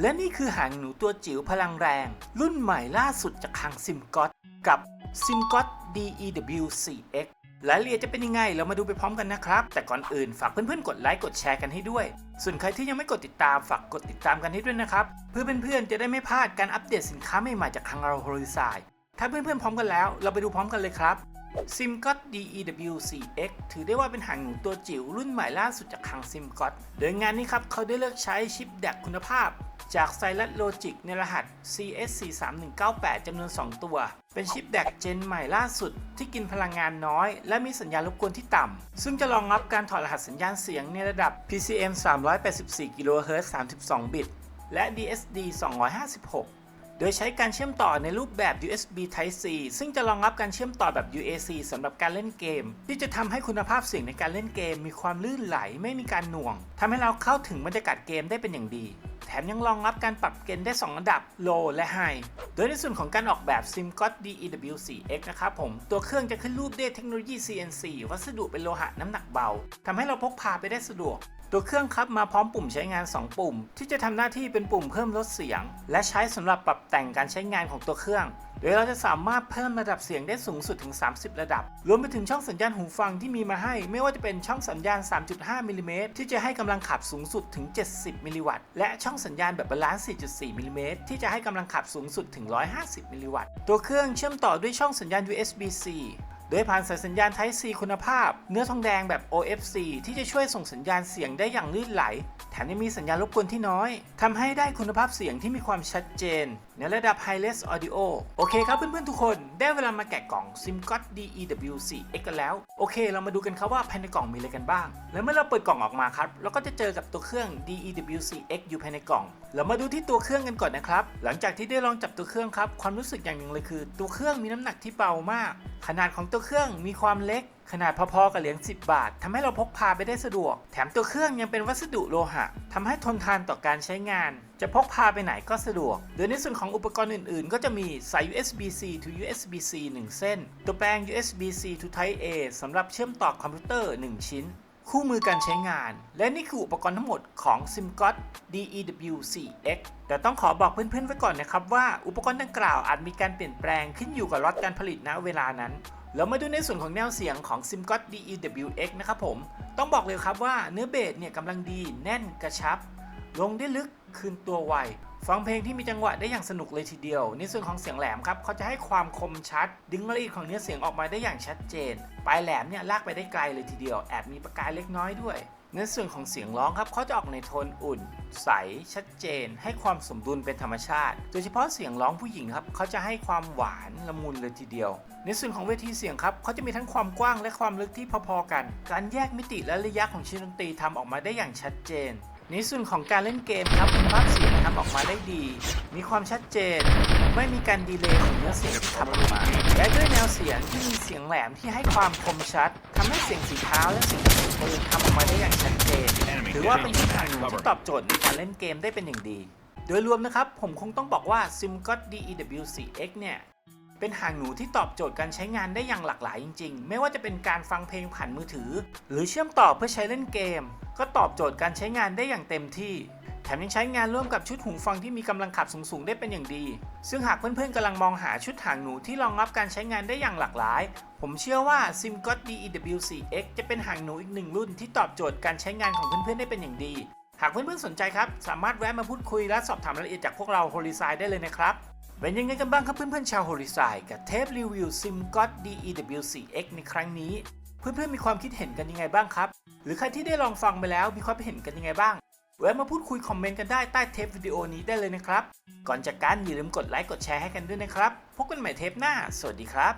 และนี่คือหางหนูตัวจิ๋วพลังแรง รุ่นใหม่ล่าสุดจากทางซิมก็ตกับซิมก็ต DEW 4X รายละเอียดจะเป็นยังไง เรามาดูไปพร้อมกันนะครับ แต่ก่อนอื่นฝากเพื่อนๆ กดไลค์กดแชร์กันให้ด้วย ส่วนใครที่ยังไม่กดติดตามฝากกดติดตามกันให้ด้วยนะครับ เพื่อเพื่อนๆ จะได้ไม่พลาดการอัปเดตสินค้าใหม่ๆจากทางเราโฮลิซายถ้าเพื่อนๆ พร้อมกันแล้ว เราไปดูพร้อมกันเลยครับซิมก็ต DEW 4X ถือได้ว่าเป็นหางหนูตัวจิ๋วรุ่นใหม่ล่าสุดจากทางซิมก็ตโดยงานนี้ครับเขาได้เลือกใช้ชิปแดกคุณภาพ จากไซรัสโลจิกในรหัส CS43198 จำนวน 2 ตัว เป็นชิปแดกเจนใหม่ล่าสุดที่กินพลังงานน้อย และมีสัญญาณรบกวนที่ต่ำ ซึ่งจะรองรับการถอดรหัสสัญญาณเสียงในระดับ PCM 384 kHz 32 บิต และ DSD 256โดยใช้การเชื่อมต่อในรูปแบบ USB Type C ซึ่งจะรองรับการเชื่อมต่อแบบ UAC สำหรับการเล่นเกม ที่จะทำให้คุณภาพเสียงในการเล่นเกม มีความลื่นไหลไม่มีการหน่วงทำให้เราเข้าถึงบรรยากาศเกมได้เป็นอย่างดี แถมยังรองรับการปรับเกณฑ์ได้ 2 ระดับ Low และ High โดยในส่วนของการออกแบบ SimGot DEW4X นะครับผม ตัวเครื่องจะขึ้นรูปด้วยเทคโนโลยี CNC วัสดุเป็นโลหะน้ำหนักเบาทำให้เราพกพาไปได้สะดวก ตัวเครื่องครับมาพร้อมปุ่มใช้งาน 2 ปุ่ม ที่จะทำหน้าที่เป็นปุ่มเพิ่มลดเสียง และใช้สำหรับปรับแต่งการใช้งานของตัวเครื่อง โดยเราจะสามารถเพิ่มระดับเสียงได้สูงสุดถึง 30 ระดับ รวมไปถึงช่องสัญญาณหูฟังที่มีมาให้ ไม่ว่าจะเป็นช่องสัญญาณ 3.5มิลลิเมตรที่จะให้กำลังขับสูงสุดถึง 70 มิลลิวัตต์ และช่องสัญญาณแบบบาลานซ์ 4.4มิลลิเมตรที่จะให้กำลังขับสูงสุดถึง 150 มิลลิวัตต์ ตัวเครื่องเชื่อมต่อด้วยช่องสัญญาณ USB-C โดยผ่านสายสัญญาณ Type C คุณภาพ เนื้อทองแดงแบบ OFC ที่จะช่วยส่งสัญญาณเสียงได้อย่างลื่นไหล แถมยังมีสัญญาณรบกวนที่น้อยทำให้ได้คุณภาพเสียงที่มีความชัดเจน ในระดับ High-res Audio โอเคครับเพื่อนๆทุกคน ได้เวลามาแกะกล่อง SimGot DEW4X กันแล้ว โอเค เรามาดูกันครับว่าภายในกล่องมีอะไรกันบ้าง แล้วเมื่อเราเปิดกล่องออกมาครับเราก็จะเจอกับตัวเครื่อง DEW4X อยู่ภายในกล่อง เรามาดูที่ตัวเครื่องกันก่อนนะครับ หลังจากที่ได้ลองจับตัวเครื่องครับ ความรู้สึกอย่างหนึ่งเลยคือ ตัวเครื่องมีน้ำหนักที่เบามาก ขนาดของตัวเครื่องมีความเล็กขนาดพอๆกับเหรียญ10 บาททำให้เราพกพาไปได้สะดวก แถมตัวเครื่องยังเป็นวัสดุโลหะทำให้ทนทานต่อการใช้งาน จะพกพาไปไหนก็สะดวก โดยในส่วนของอุปกรณ์อื่นๆ ก็จะมีสาย USB-C to USB-C 1 เส้น ตัวแปลง USB-C to Type A สำหรับเชื่อมต่อคอมพิวเตอร์ 1 ชิ้น คู่มือการใช้งาน และนี่คืออุปกรณ์ทั้งหมดของ SimGot DEW4X แต่ต้องขอบอกเพื่อนๆไว้ก่อนนะครับว่าอุปกรณ์ดังกล่าวอาจมีการเปลี่ยนแปลงขึ้นอยู่กับล็อตการผลิตณเวลานั้น แล้วมาดูในส่วนของแนวเสียงของ SimGot DEWX นะครับผมต้องบอกเลยครับว่าเนื้อเบสเนี่ยกำลังดีแน่นกระชับ ลงได้ลึกคืนตัวไวฟังเพลงที่มีจังหวะได้อย่างสนุกเลยทีเดียว ในส่วนของเสียงแหลมครับเขาจะให้ความคมชัด ดึงรายละเอียดของเนื้อเสียงออกมาได้อย่างชัดเจน ปลายแหลมเนี่ยลากไปได้ไกลเลยทีเดียว แอบมีประกายเล็กน้อยด้วย ในส่วนของเสียงร้องครับเขาจะออกในโทนอุ่น ใส ชัดเจน ให้ความสมดุลเป็นธรรมชาติ โดยเฉพาะเสียงร้องผู้หญิงครับเขาจะให้ความหวานละมุนเลยทีเดียว ในส่วนของเวทีเสียงครับเขาจะมีทั้งความกว้างและความลึกที่พอๆกัน การแยกมิติและระยะของชิ้นดนตรีทำออกมาได้อย่างชัดเจน ในส่วนของการเล่นเกมครับคุณภาพเสียงทำออกมาได้ดี มีความชัดเจน ไม่มีการดีเลย์ของเนื้อเสียงที่ทำออกมา และด้วยแนวเสียงที่มีเสียงแหลมที่ให้ความคมชัดทำให้เสียงสีเท้าและเสียงปืนทำออกมาได้อย่างชัดเจนถือว่าเป็นที่ทางที่ตอบโจทย์ในการเล่นเกมได้เป็นอย่างดี โดยรวมนะครับผมคงต้องบอกว่า SimGot DEW4X เนี่ย เป็นหางหนูที่ตอบโจทย์การใช้งานได้อย่างหลากหลายจริง ๆ ไม่ว่าจะเป็นการฟังเพลงผ่านมือถือ หรือเชื่อมต่อเพื่อใช้เล่นเกม ก็ตอบโจทย์การใช้งานได้อย่างเต็มที่ แถมยังใช้งานร่วมกับชุดหูฟังที่มีกำลังขับสูงๆได้เป็นอย่างดี ซึ่งหากเพื่อนๆกำลังมองหาชุดหางหนูที่รองรับการใช้งานได้อย่างหลากหลาย ผมเชื่อว่า SimGot DEW4X จะเป็นหางหนูอีกหนึ่งรุ่นที่ตอบโจทย์การใช้งานของเพื่อนๆได้เป็นอย่างดี หากเพื่อนๆสนใจครับ สามารถแวะมาพูดคุยและสอบถามรายละเอียดจากพวกเราโฮลิซายได้เลยนะครับ เป็นยังไงกันบ้างครับเพื่อนๆชาวโฮลิไซายกับเทปรีวิวซิมก็อ DEW4X ในครั้งนี้ เพื่อนๆมีความคิดเห็นกันยังไงบ้างครับ หรือใครที่ได้ลองฟังไปแล้วมีความเห็นกันยังไงบ้างแวะมาพูดคุยคอมเมนต์กันได้ใต้เทปวิดีโอนี้ได้เลยนะครับ ก่อนจากกันอย่าลืมกดไลค์กดแชร์ให้กันด้วยนะครับ พบกันใหม่เทปหน้า สวัสดีครับ